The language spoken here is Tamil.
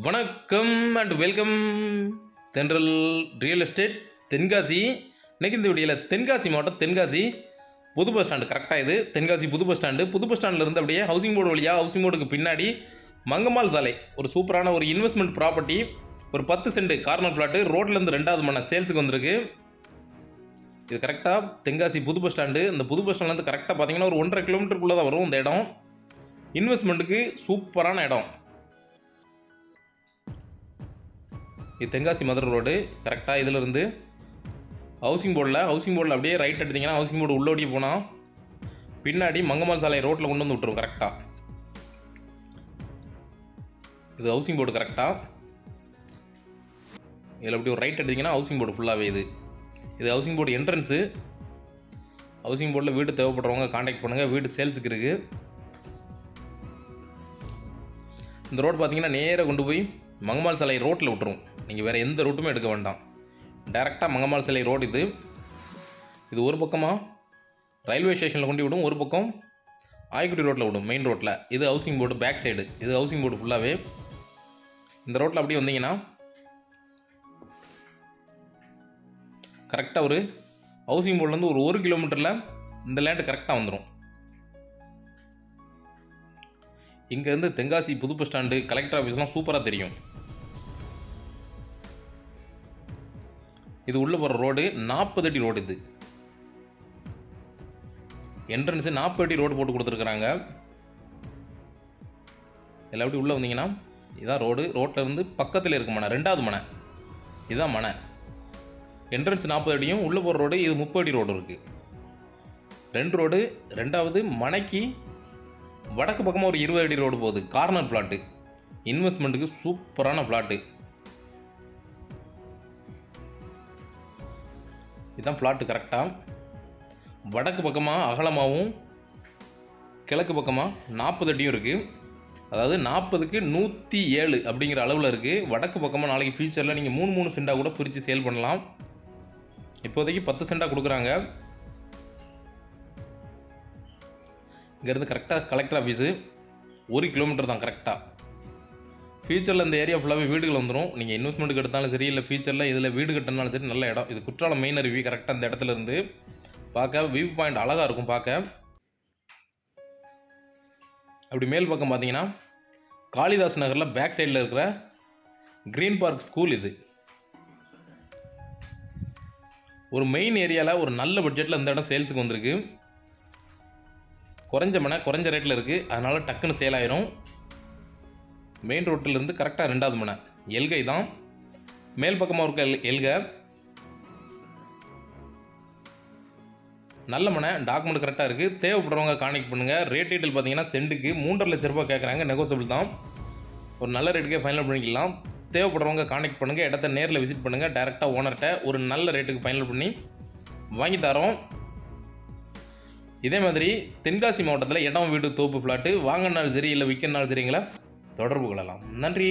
வணக்கம் and welcome Thendral real estate Tenkasi. இன்றைக்கி இந்த வீடியோவில் தென்காசி மாவட்டம் தென்காசி புது பஸ் ஸ்டாண்டு கரெக்டாக இது. தென்காசி புது பஸ் ஸ்டாண்டு புது பஸ் ஸ்டாண்டில் இருந்து அப்படியே ஹவுசிங் போர்டு வழியாக ஹவுசிங் போர்டுக்கு பின்னாடி மங்கம்மாள் சாலை. ஒரு சூப்பரான ஒரு இன்வெஸ்ட்மெண்ட் ப்ராப்பர்ட்டி ஒரு பத்து சென்ட் கார்னர் பிளாட்டு ரோட்லேருந்து ரெண்டாவது மணி சேல்ஸுக்கு வந்திருக்கு. இது கரெக்டாக தென்காசி புது பஸ் ஸ்டாண்டு இந்த புது பஸ் ஸ்டாண்ட்லேருந்து கரெக்டாக பார்த்தீங்கன்னா ஒரு ஒன்றரை கிலோமீட்டருக்குள்ளே தான் வரும் இந்த இடம். இன்வெஸ்ட்மெண்ட்டுக்கு சூப்பரான இடம். இது தென்காசி மதுரை ரோடு. கரெக்டாக இதிலிருந்து ஹவுசிங் போர்டில் ஹவுசிங் போர்டில் அப்படியே ரைட் எடுத்தீங்கன்னா ஹவுசிங் போர்டு உள்ளோடி போனால் பின்னாடி மங்கம்மாள் சாலை ரோட்டில் கொண்டு வந்து விட்ருவோம் கரெக்டாக இது ஹவுசிங் போர்டு கரெக்டாக இதில் அப்படி ஒரு ரைட் எடுத்திங்கன்னா ஹவுசிங் போர்டு ஃபுல்லாகவே இது. இது ஹவுசிங் போர்டு என்ட்ரன்ஸு ஹவுசிங் போர்டில் வீடு தேவைப்படுறவங்க காண்டாக்ட் பண்ணுங்கள் வீடு சேல்ஸுக்கு இருக்குது இந்த ரோடு பார்த்தீங்கன்னா நேராக கொண்டு போய் மங்கம்மாள் சிலை ரோட்டில் விட்டுரும். நீங்கள் வேறு எந்த ரூட்டுமே எடுக்க வேண்டாம். டேரெக்டாக மங்கம்மாள் சிலை ரோடு இது. இது ஒரு பக்கமாக ரயில்வே ஸ்டேஷனில் கொண்டு விடும் ஒரு பக்கம். ஆய்க்குடி ரோட்டில் விடும் மெயின் ரோட்டில் இது ஹவுசிங் போர்டு பேக் சைடு இது ஹவுசிங் போர்டு ஃபுல்லாகவே இந்த ரோட்டில் அப்படியே வந்தீங்கன்னா கரெக்டாக ஒரு ஹவுசிங் போர்ட்லேருந்து ஒரு ஒரு கிலோமீட்டரில் இந்த லேண்டு கரெக்டாக வந்துடும் இங்கேருந்து தென்காசி புது பஸ் ஸ்டாண்டு கலெக்டர் ஆஃபீஸ்லாம் சூப்பராக தெரியும். இது உள்ளே போகிற ரோடு நாற்பது அடி ரோடு இது. என்ட்ரன்ஸு நாற்பது அடி ரோடு போட்டு கொடுத்துருக்குறாங்க. இதில் அப்படி உள்ளே வந்தீங்கன்னா இதான் ரோடு ரோட்டில் இருந்து பக்கத்தில் இருக்க மனை ரெண்டாவது மனை இதுதான் மனை என்ட்ரன்ஸ் நாற்பது அடியும் உள்ளே போகிற ரோடு இது முப்பது அடி ரோடு இருக்குது ரெண்டு ரோடு ரெண்டாவது மனைக்கு வடக்கு பக்கமாக ஒரு இருபது அடி ரோடு போகுது. கார்னர் பிளாட்டு இன்வெஸ்ட்மெண்ட்டுக்கு சூப்பரான பிளாட்டு இதுதான் பிளாட்டு கரெக்டாக வடக்கு பக்கமாக அகலமாகவும் கிழக்கு பக்கமாக நாற்பது அடியும் இருக்குது அதாவது நாற்பதுக்கு நூற்றி ஏழு அப்படிங்கிற அளவில் இருக்குது வடக்கு பக்கமாக நாளைக்கு ஃபியூச்சரில் நீங்கள் மூணு மூணு சென்டாக கூட பிரித்து சேல் பண்ணலாம். இப்போதைக்கு பத்து சென்டாக கொடுக்குறாங்க. இங்கேருந்து கரெக்டாக கலெக்டர் ஆஃபீஸு ஒரு கிலோமீட்டர் தான் கரெக்டாக ஃபியூச்சரில் இந்த ஏரியா ஃபுல்லாகவே வீடுகள் வந்துடும் நீங்கள் இன்வெஸ்ட்மெண்ட்டுக்கு எடுத்தாலும் சரி இல்லை ஃபியூச்சரில் இதில் வீடு கட்டினாலும் சரி நல்ல இடம். இது குற்றாலம் மெயின் அருவி கரெக்டாக இந்த இடத்துல இருந்து பார்க்க வியூ பாயிண்ட் அழகாக இருக்கும் பார்க்க. அப்படி மேல் பக்கம் பார்த்தீங்கன்னா காளிதாஸ் நகரில் பேக் சைடில் இருக்கிற க்ரீன் பார்க் ஸ்கூல் இது. ஒரு மெயின் ஏரியாவில் ஒரு நல்ல பட்ஜெட்டில் இந்த இடம் சேல்ஸுக்கு வந்திருக்கு. குறைஞ்ச மனை குறைஞ்ச ரேட்டில் இருக்குது அதனால் டக்குன்னு சேல் ஆயிரும். மெயின் ரோட்டிலேருந்து கரெக்டாக ரெண்டாவது மனை. எல்கை தான். மேல் பக்கமாக இருக்க எல் எல்கை. நல்ல மனை டாக்குமெண்ட் கரெக்டாக இருக்குது தேவைப்படுறவங்க கான்டெக்ட் பண்ணுங்கள் ரேட் டீட்டெயில் பார்த்தீங்கன்னா சென்ட்டுக்கு மூன்றரை லட்ச ரூபா கேட்குறாங்க நெகோசியபிள் தான். ஒரு நல்ல ரேட்டுக்கே ஃபைனல் பண்ணிக்கலாம். தேவைப்படுறவங்க கான்டெக்ட் பண்ணுங்கள் இடத்த நேரில் விசிட் பண்ணுங்கள் டேரெக்டாக ஓனர்கிட்ட ஒரு நல்ல ரேட்டுக்கு ஃபைனல் பண்ணி வாங்கி தரோம். இதே மாதிரி தென்காசி மாவட்டத்தில் இடம் வீடு தோப்பு பிளாட்டு வாங்கினாலும் சரி இல்லை விற்கனாலும் சரிங்களா தொடர்பு கொள்ளலாம். நன்றி.